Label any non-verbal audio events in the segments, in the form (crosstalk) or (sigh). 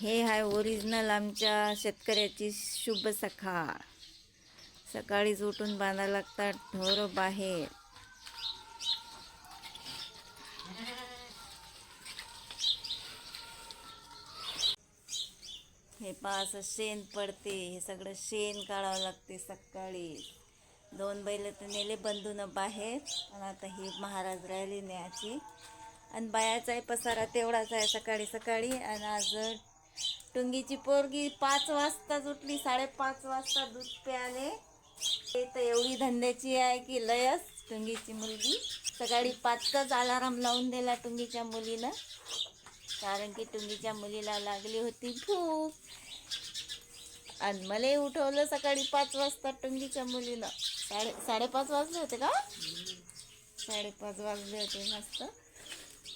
हे आहे ओरिजिनल आमच्या शेतकऱ्याची शुभ सकाळ. सकाळीच उठून बांधायला लागतात ढोर बाहेर. हे पहा असं शेण पडते. हे सगळं शेण काढावं लागते सकाळी दोन बैल तर नेले बंधून बाहेर. आणि आता ही महाराज राहिली न्याची आणि बायाचाही पसारा तेवढाच आहे सकाळी सकाळी. आणि आज टुंगीची पोरगी पाच वाजताच उठली साडेपाच वाजता दूध प्याले ते तर एवढी धंद्याची आहे की लयच टुंगीची मुलगी. सकाळी पाचचाच अलाराम लावून दिला टुंगीच्या मुलीनं. कारण की टुंगीच्या मुलीला लागली होती भूक. आणि मला उठवलं सकाळी पाच वाजता टुंगीच्या मुलीनं साडे साडेपाच वाजले होते का? साडेपाच वाजले होते मस्त.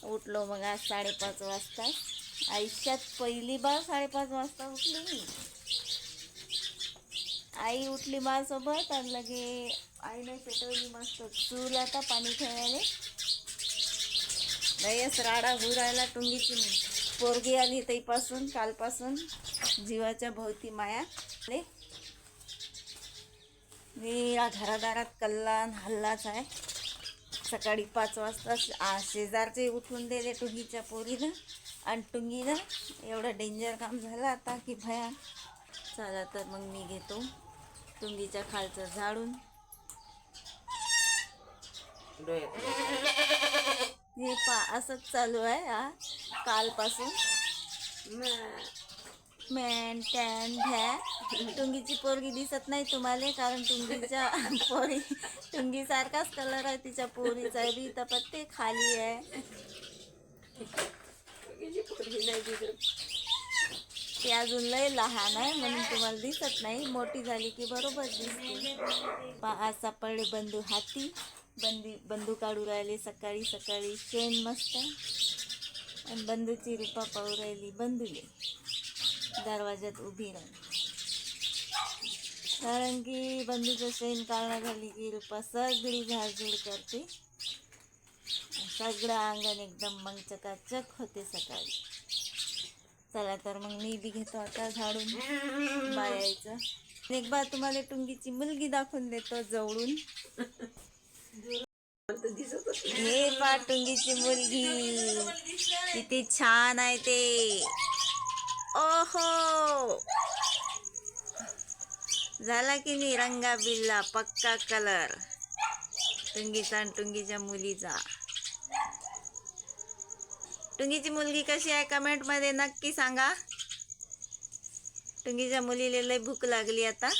उठलो मग आज साडेपाच वाजता आयुष्यात पहिली बार साडेपाच वाजता उठली मी. आई उठली माझ्यासोबत आणि लगे आईने पेटवली मस्त चूल आता पाणी ठेवायला. लयच राडा होऊ राहिला टुंगीची पोरगी आली तईपासून कालपासून. जीवाच्या भोवती माया. मी या घरादारात कल्ला हल्लाच आहे. सकाळी पाच वाजता शेजारचे उठून दिले टुंगीच्या पोरीनं आणि टुंगीनं एवढं डेंजर काम झालं आता की भया. चला तर मग मी घेतो टुंगीच्या खालचं झाडून. हे पा असंच चालू आहे हा कालपासून. मॅन टॅन भ्या. टुंगीची पोरगी दिसत नाही तुम्हाला कारण टुंगीच्या (laughs) पोरी टुंगीसारखाच कलर आहे तिच्या पोरीचा बी तर पत्ते खाली आहे. ती अजून लय लहान आहे म्हणून तुम्हाला दिसत नाही. मोठी झाली की बरोबर दिसते. पा आज सापडले बंधू हाती. बंदी बंधू काढू राहिले सकाळी सकाळी. शेण मस्त. आणि बंधूची रूपा पाहू राहिली बंधूले. दरवाज्यात उभी राहिली कारण की बंधूचं शेण काढणं झाली की रूपा सगळी झाडझूड करते. सगळं अंगण एकदम मग चकाचक होते सकाळी. चला तर मग मी बी घेतो आता झाडून बायायचं एक बार तुम्हाला टुंगीची मुलगी दाखवून देतो जवळून. हे पा टुंगीची मुलगी. किती छान आहे ते. ओहो. झाला की नाही रंगा बिल्ला पक्का कलर. टुंगीचा आणि टुंगीच्या मुलीचा. टुंगीची मुलगी कशी आहे कमेंटमध्ये नक्की सांगा. टुंगीच्या मुलीला लय भूक लागली आता.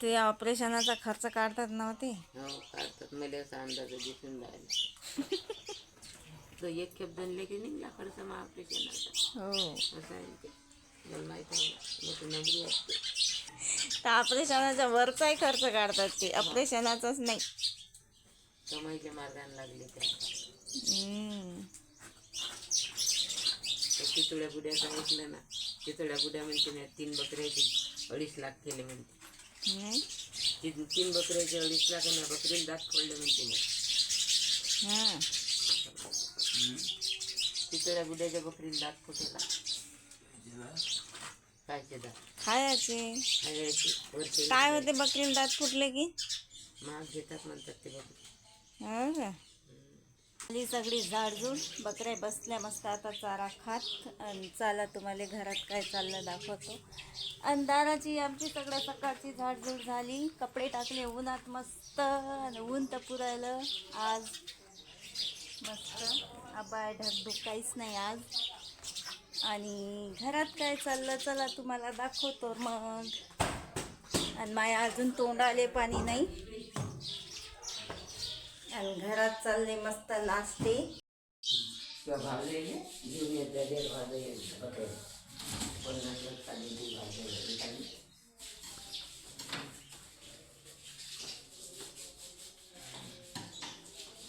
ते ऑपरेशनाचा खर्च काढतात नव्हते हो काढतात. मला असा अंदाज दिसून राहिला. तो एक खेप की निघला खर्च मग ऑपरेशनाचा? हो. असं आहे ते. मला माहीत आहे मग ती नंबरी असते तर ऑपरेशनाच्या वरचाही खर्च काढतात ते. ऑपरेशनाचाच नाही. कमाईच्या मार्गाने लागले त्या. त्या चितोड्या बुड्याचं ऐकलं ना चितोड्या बुड्या म्हणते ना तीन बकऱ्याचे अडीच लाख केले म्हणते. तीन तीन बकऱ्याचे अडीच लाख आणि बकरीला दात फोडले म्हणते मग हा. चितोड्या बुड्याच्या बकरीला दात फुटेला दात. खायचे. काय होते बकरीला दात फुटले की? महाग घेतात म्हणतात ते बकरी. हो का? आली सगळी झाडझूड बकऱ्या बसल्या मस्त आता चारा खात. आणि चाला तुम्हाला घरात काय चाललं दाखवतो. आणि दाराची आमची सगळ्या सकाळची झाडझूड झाली. कपडे टाकले उन्हात मस्त. आणि ऊन तर पुरायलं आज. मस्त. आबाय ढगधूक काहीच नाही आज. आणि घरात काय चाललं चला तुम्हाला दाखवतो मग. आणि माया अजून तोंडाले पाणी नाही. आणि घरात चालले मस्त भाजलेले घेऊन दीड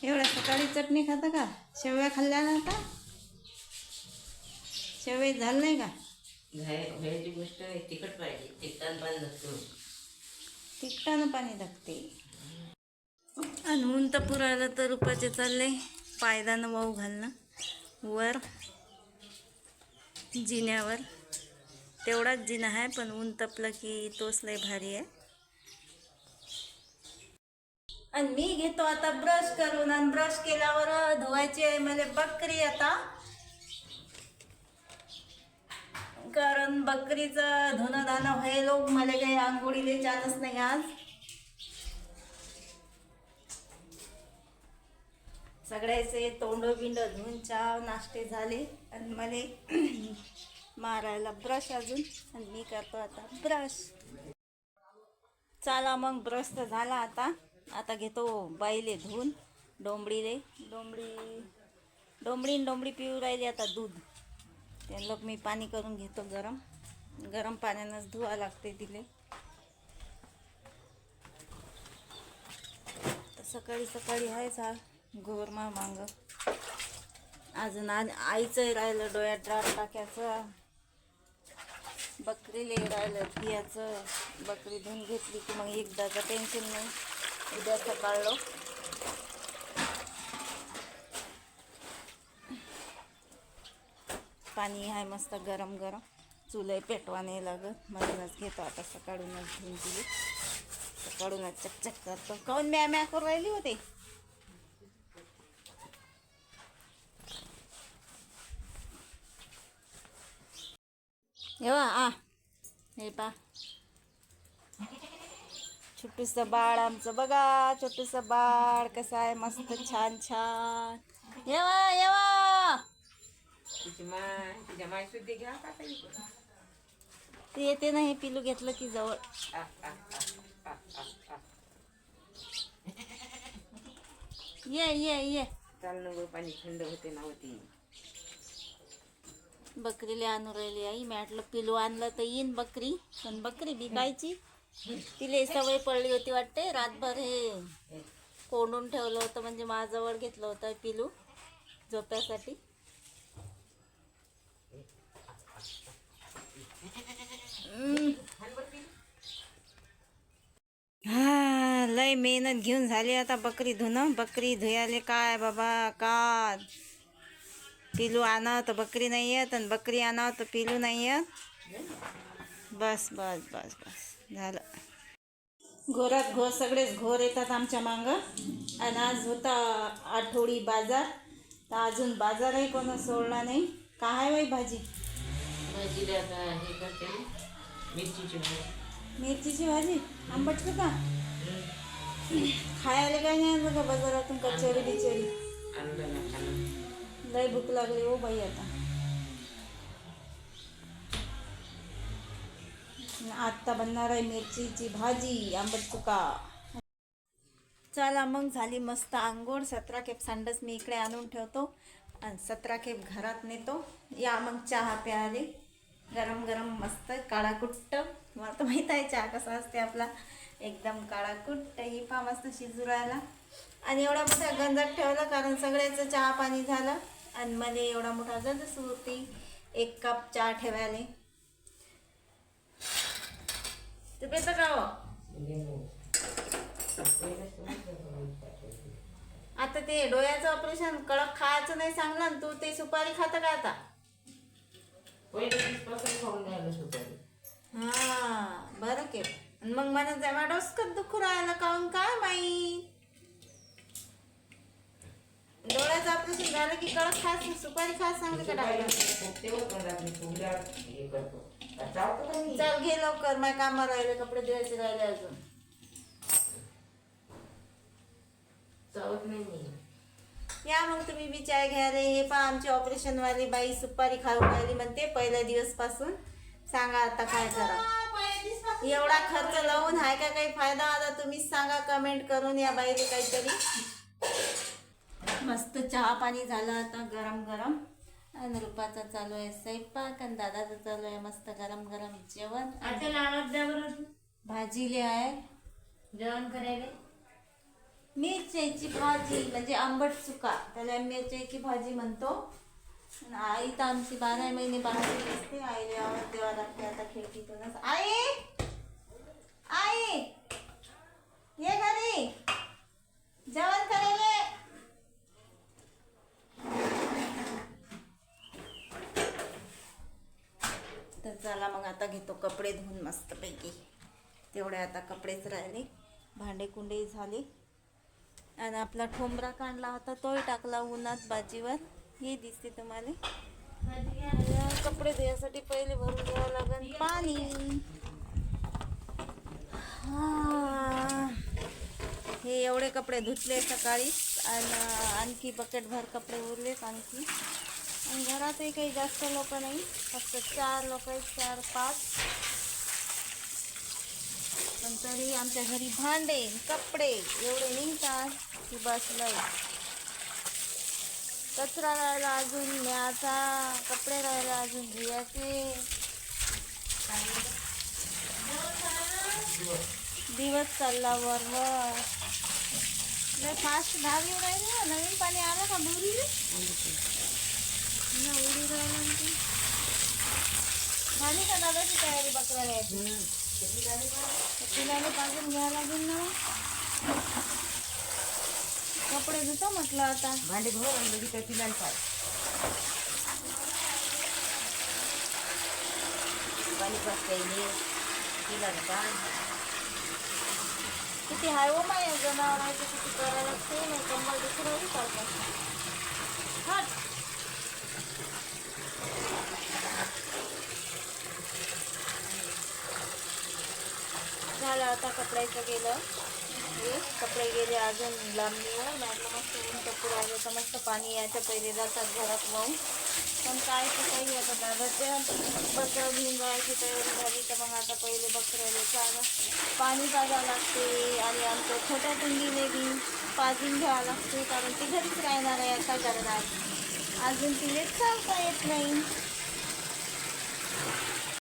एवढ्या सकाळी चटणी खाता का? शेवया खाल्ल्या ना आता शेवया झालं नाही का? गोष्ट आहे तिखट पाहिजे. तिखटान पाणी लागतो तिखटानं पाणी लागते आणि ऊन तर पुरायला तर रुपाचे चालले पायदानं वाहू घालणं. वर. जिन्यावर. तेवढाच जिना आहे पण ऊन तपलं की तोच लय भारी आहे. आणि मी घेतो आता ब्रश करून आणि ब्रश केल्यावर धुवायची आहे मला बकरी आता. कारण बकरीचं धुणं धाणं व्हायलो मला काही आंघोळीले चान्स नाही आज. सगळ्याचे तोंड बिंड धुवून चहा नाश्ते झाले. आणि मला (clears throat) मारायला ब्रश अजून. आणि मी करतो आता ब्रश चला मग ब्रश तर झाला आता. आता घेतो बाईले धुवून डोंबडीले. डोंबडी डोंबडी न डोंबडी पिऊ राहिली आता दूध. त्यांना मी पाणी करून घेतो गरम. गरम पाण्यानंच धुवा लागते तिले. सकाळी सकाळी आहे झाड. गोरमा मांग अजून आ आईचंही राहिलं डोळ्यात ड्राट टाकायचं. बकरीले राहिलं धियाचं बकरी धुवून घेतली की मग एकदाचं टेन्शन नाही. उद्या सकाळलो पाणी आहे मस्त गरम गरम. चुलय पेटवा नाही लागत. म्हणूनच घेतो आता सकाळूनच घेऊन दिली. सकाळूनच चकचक करतो. काऊन म्या म्या करून राहिली होती? येवा आ. हे पा. छोटूस बाळ आमचं बघा छोटूस बाळ कसं आहे मस्त छान छान. येवा येवा. ते येते ना हे पिलू घेतलं की जवळ. ये ये ये. चाल पाणी थंड होते ना होती. बकरीला आणून राहिली आई म्हटलं पिलू आणलं तर येईन बकरी. पण बकरी विकायची तिले सवय पडली होती वाटते. रातभर हे कोंडून ठेवलं होतं म्हणजे माझ्याजवळ घेतलं होतं पिलू झोप्यासाठी. हा लय मेहनत घेऊन झाली आता बकरी धुणं. बकरी धुयाले काय बाबा का पिलू आणावं तर बकरी नाही येत आणि बकरी आणावं तर पिलू नाही येत. बस बस बस बस. झालं. घोरात घोर सगळेच घोर येतात आमच्या मागं. आणि आज होता आठवडी बाजार. तर अजून बाजारही कोणा सोडला नाही. काय बाई भाजी? भाजीला आता हे करते. ना, मिरचीची भाजी. मिरचीची भाजी? आंबट का? खायला काय नाही आणलं का बाजारातून? कचोरी बिचोरी? आणलं लय भूक लागली हो बाई आता. आत्ता बनणार आहे मिरचीची भाजी आंबट चुका चला मग झाली मस्त आंघोळ. सतरा खेप सांडस मी इकडे आणून ठेवतो आणि सतरा खेप घरात नेतो. या मग चहा प्यायले. गरम गरम मस्त काळाकुट्ट. मला तर माहीत आहे चहा कसा असते आपला. एकदम काळाकुट्ट ही पा मस्त शिजू राहिला. आणि एवढा मोठा गंजात ठेवला कारण सगळ्याचं चहा पाणी झालं. आणि मला एवढा मोठा होती. एक कप चहा ठेवायला. ते पेतं का हो? आता ते डोळ्याचं ऑपरेशन कडक खायचं नाही सांगलं ना तू ते सुपारी खातं का आता? हा बरं के आणि मग मला जेव्हा डोसकत दुखू राहिलं काऊन काय माहीत? डोळ्याचं ऑपरेशन झालं की कडक खास सुपारी खास सांगले का मी? चल घे लवकर माझ्या कामावर राहिले कपडे धुवायचे राहिले अजून. या मग तुम्ही बी चाय घ्यायला हे पहा आमची ऑपरेशन वाली बाई सुपारी खाऊ राहिली म्हणते पहिल्या दिवसपासून सांगा आता काय करा. एवढा खर्च लावून आहे का काही फायदा? आता तुम्हीच सांगा कमेंट करून या बाईले काहीतरी. चहा पाणी झालं आता गरम गरम. आणि रुपाचा चालू आहे स्वयंपाक आणि दादाचं चालू आहे मस्त गरम गरम जेवण. आता लावत जा बरं भाजीले आहे. जेवण करायला? मिरच्याची भाजी म्हणजे आंबट चुका त्याला मिरच्याची भाजी म्हणतो. आई तर आमची बारा महिने बाहेर असते आईला आवाज द्यावा लागते आता खिडकीतूनच. आई! आई ये घरी जेवण करायला आता घेतो कपडे धुवून मस्तपैकी. तेवढे आता कपडेच राहिले. भांडे कुंडे झाले. आणि आपला ठोंबरा काढला होता तोही टाकला उन्हात बाजीवर. हे दिसते तुम्हाला. कपडे धुण्यासाठी पहिले भरून घ्यावं लागेल. पाणी. हे. एवढे कपडे धुतले सकाळी. आणि आणखी बकेटभर कपडे उरलेत आणखी. आणि घरातही काही जास्त लोक नाही. फक्त चार लोक आहेत चार पाच. पण तरी आमच्या घरी भांडे कपडे एवढे निघतात की बसलंय कचरा राहिला अजून न्याचा कपडे राहिला अजून धुयाचे दिवस चालला वर नाही फास्ट धावी राहिली नवीन पाणी आलं का बोरी? उडी राहिलं आणखी. झाली का दादाची तयारी बकरा राहायची तिला पाजून घ्यायला लागेल ना. कपडे धुतो म्हटलं आता. भांडे भर आणि लगेच त्या तिला पाय. पाणी नाही तिला पाय. किती हाय हो माय जनावरांचं किती करायला लागते नाही कंबर दुसरं हट. झालं आता कपड्याचं गेलं. हे कपडे गेले अजून लांबणीवर म्हटलं मस्त ऊन कपडे आले तर मस्त पाणी यायच्या पहिले जातात घरात वाहून. पण काय तर काही आता दादाच्या बकरं घेऊन जायची तयारी झाली. तर मग आता पहिले बकऱ्याला चारा. पाणी पाजावं लागते. आणि आमच्या छोट्या टुंगीने बी पाजून घ्यावं लागते. कारण ती घरीच राहणार आहे आता करणार अजून तिने चालता येत नाही.